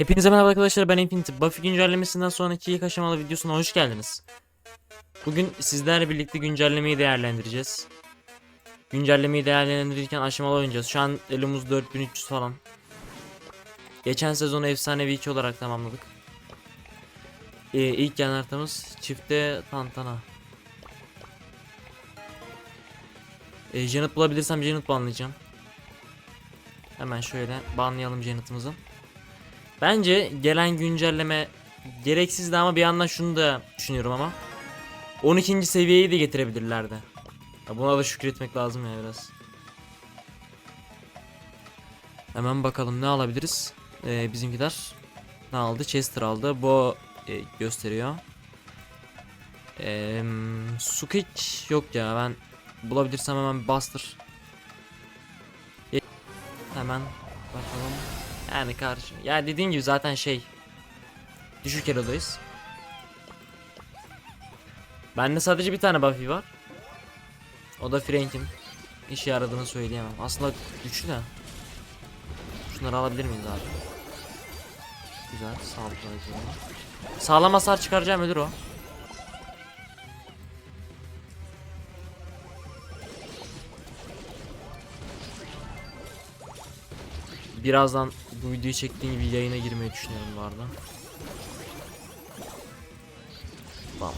Hepinize merhaba arkadaşlar ben Infinity. Buffy güncellemesinden sonraki ilk aşamalı videosuna hoş geldiniz. Bugün sizlerle birlikte güncellemeyi değerlendireceğiz. Güncellemeyi değerlendirirken aşamalı oynayacağız. Şu an elimiz 4300 falan. Geçen sezonu efsanevi 2 olarak tamamladık. Ee, ilk yan haritamız çifte tantana. Ee, Janet bulabilirsem Janet banlayacağım. Hemen şöyle banlayalım Janet'ımızı. Bence gelen güncelleme gereksizdi ama bir yandan şunu da düşünüyorum ama 12. seviyeyi de getirebilirlerdi. Buna da şükretmek lazım ya biraz. Hemen bakalım ne alabiliriz. Ee, bizimkiler ne aldı? Chester aldı. Bu e, gösteriyor. Ee, Sukic yok ya ben bulabilirsem hemen Buster. E, Hemen. Yani karşı. Ya dediğin gibi zaten şey. Düşük erodayız. Bende sadece bir tane Buffy var. O da Frank'in. İşe yaradığını söyleyemem. Aslında güçlü de. Şunları alabilir miyiz abi? Güzel. Sağlık Sağlam hasar çıkaracağım ölür o. Birazdan bu videoyu çektiğim gibi yayına girmeyi düşünüyorum bu arada. Bam.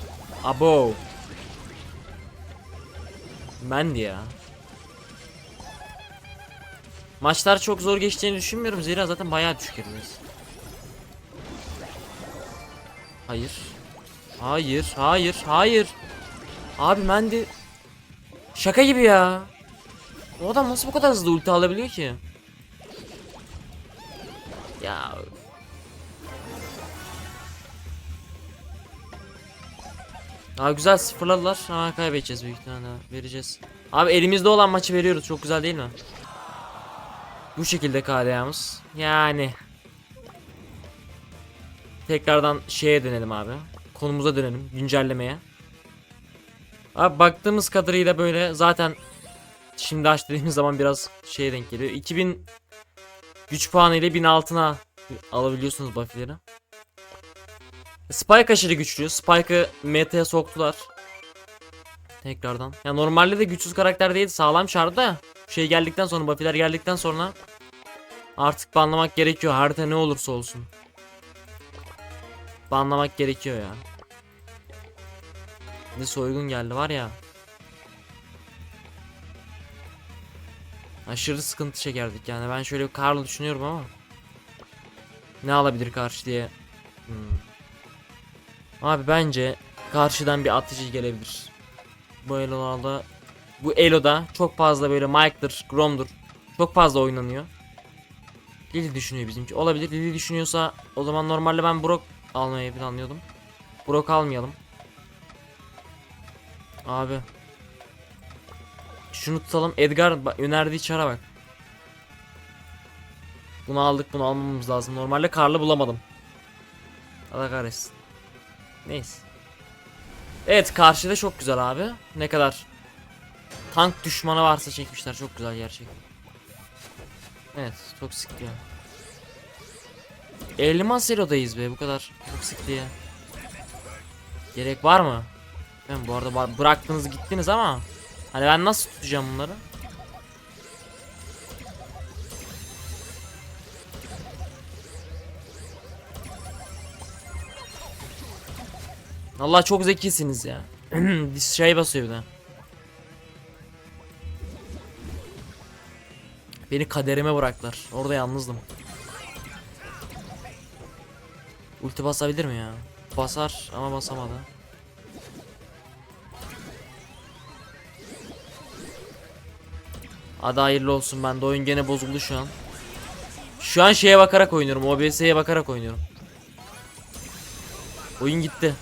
Abo. Mendi ya. Maçlar çok zor geçeceğini düşünmüyorum. Zira zaten bayağı düşük yerimiz. Hayır. Hayır, hayır, hayır. Abi Mendi şaka gibi ya. O adam nasıl bu kadar hızlı ulti alabiliyor ki? Ya. Aa güzel sıfırladılar. Aa kaybedeceğiz büyük ihtimalle. Vereceğiz. Abi elimizde olan maçı veriyoruz. Çok güzel değil mi? Bu şekilde KDA'mız. Yani. Tekrardan şeye dönelim abi. Konumuza dönelim. Güncellemeye. Abi baktığımız kadarıyla böyle zaten şimdi aç dediğimiz zaman biraz şeye denk geliyor. 2000 güç puanı ile 1000 altına alabiliyorsunuz buff'leri. Spike aşırı güçlü. Spike'ı meta'ya soktular. Tekrardan. Ya normalde de güçsüz karakter değil. Sağlam şardı da. Şey geldikten sonra buff'ler geldikten sonra artık banlamak gerekiyor. Harita ne olursa olsun. Banlamak gerekiyor ya. Bir soygun geldi var ya. Aşırı sıkıntı çekerdik yani. Ben şöyle bir Karl düşünüyorum ama. Ne alabilir karşı diye. Hmm. Abi bence karşıdan bir atıcı gelebilir. Bu Elo'larda bu Elo'da çok fazla böyle Mike'dır, Grom'dur. Çok fazla oynanıyor. Lily düşünüyor bizimki. Olabilir. Lily düşünüyorsa o zaman normalde ben Brock almayı planlıyordum. Brock almayalım. Abi. Şunu tutalım. Edgar önerdiği çara bak. Bunu aldık. Bunu almamız lazım. Normalde karlı bulamadım. Allah kahretsin. Neyse. Evet karşıda çok güzel abi. Ne kadar tank düşmanı varsa çekmişler. Çok güzel gerçekten. Evet toksik ya. Elmas Hero'dayız be bu kadar toksik diye. Gerek var mı? Ben bu arada bıraktınız gittiniz ama Hani ben nasıl tutacağım bunları? Allah çok zekisiniz ya. Şey basıyor bir de. Beni kaderime bıraktılar. Orada yalnızdım. Ulti basabilir mi ya? Basar ama basamadı. Hadi hayırlı olsun ben de oyun gene bozuldu şu an. Şu an şeye bakarak oynuyorum. OBS'ye bakarak oynuyorum. Oyun gitti.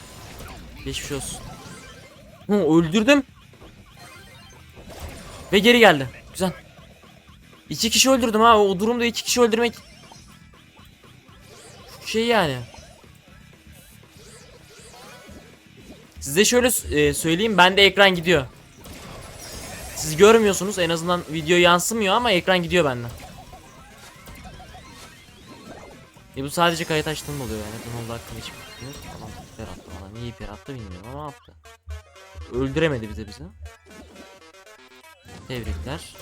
Geçmiş olsun. Hı, öldürdüm. Ve geri geldi. Güzel. İki kişi öldürdüm ha. O durumda iki kişi öldürmek. Şey yani. Size şöyle e, söyleyeyim. Bende ekran gidiyor. Siz görmüyorsunuz en azından video yansımıyor ama ekran gidiyor benden. E bu sadece kayıt açtığında oluyor yani. Bunun olduğu hakkında hiçbir fikrim yok. Adam hiper attı bana. Niye hiper attı bilmiyorum ama attı. Öldüremedi bize bizi. Tebrikler.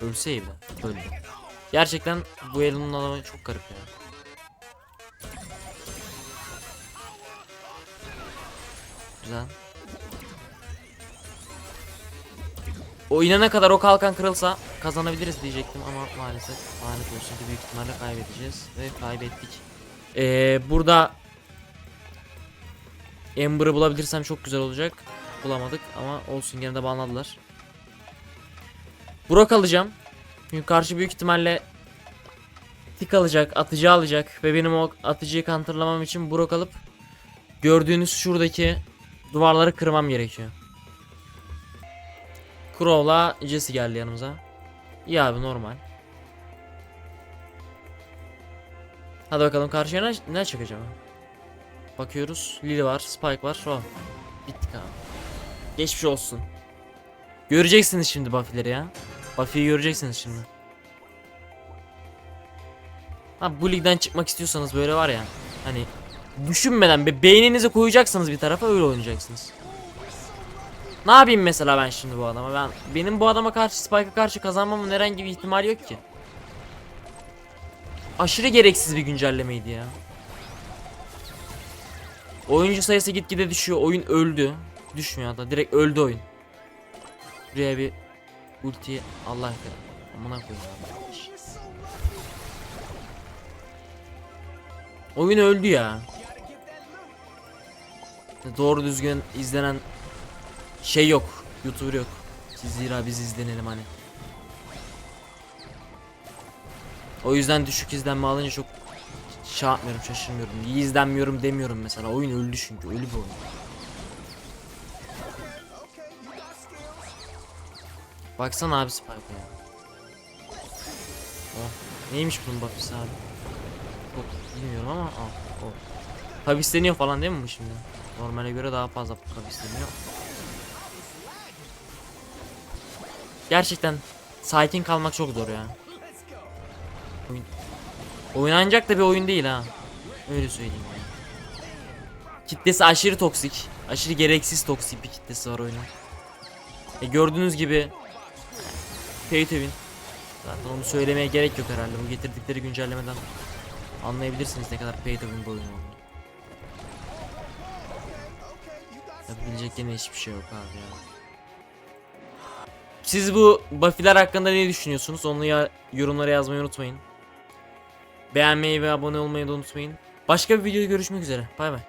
Ölseydi. Öldü. Gerçekten bu elinin adamı çok garip ya. Güzel. O inene kadar o kalkan kırılsa kazanabiliriz diyecektim ama maalesef lanet olsun ki büyük ihtimalle kaybedeceğiz ve kaybettik. Ee, burada Ember'ı bulabilirsem çok güzel olacak. Bulamadık ama olsun gene de banladılar. Brock alacağım. Çünkü karşı büyük ihtimalle tik alacak, atıcı alacak ve benim o atıcıyı counterlamam için Brock alıp gördüğünüz şuradaki duvarları kırmam gerekiyor. Crow'la Jesse geldi yanımıza. İyi abi normal. Hadi bakalım karşıya ne, ne çıkacak? Bakıyoruz. Lily var, Spike var. Oh. Bittik abi. Geçmiş olsun. Göreceksiniz şimdi Buffy'leri ya. Buffy'yi göreceksiniz şimdi. Ha bu ligden çıkmak istiyorsanız böyle var ya. Hani düşünmeden be beyninizi koyacaksınız bir tarafa öyle oynayacaksınız. Ne yapayım mesela ben şimdi bu adama? Ben benim bu adama karşı Spike'a karşı kazanmamın herhangi bir ihtimali yok ki. Aşırı gereksiz bir güncellemeydi ya. Oyuncu sayısı gitgide düşüyor. Oyun öldü. Düşmüyor hatta. Direkt öldü oyun. Buraya bir ulti Allah aşkına. Amına koyayım. Oyun öldü ya. Doğru düzgün izlenen şey yok. YouTuber yok. Zira biz izlenelim hani. O yüzden düşük izlenme alınca çok şey yapmıyorum şaşırmıyorum. İyi izlenmiyorum demiyorum mesela. Oyun öldü çünkü ölü bir oyun. Baksana abi Spike'a ya. Oh. Neymiş bunun buff'ısı abi? Çok bilmiyorum ama al. Oh. Tabi isteniyor falan değil mi bu şimdi? Normale göre daha fazla tabi Gerçekten sakin kalmak çok zor ya. Oynanacak da bir oyun değil ha. Öyle söyleyeyim ya. Kitlesi aşırı toksik. Aşırı gereksiz toksik bir kitlesi var oyunun. E gördüğünüz gibi Pay. Zaten onu söylemeye gerek yok herhalde. Bu getirdikleri güncellemeden anlayabilirsiniz ne kadar pay to win bir oyun olduğunu. Hiçbir şey yok abi ya. Siz bu Buffy'ler hakkında ne düşünüyorsunuz? Onu ya yorumlara yazmayı unutmayın. Beğenmeyi ve abone olmayı da unutmayın. Başka bir videoda görüşmek üzere. Bay bay.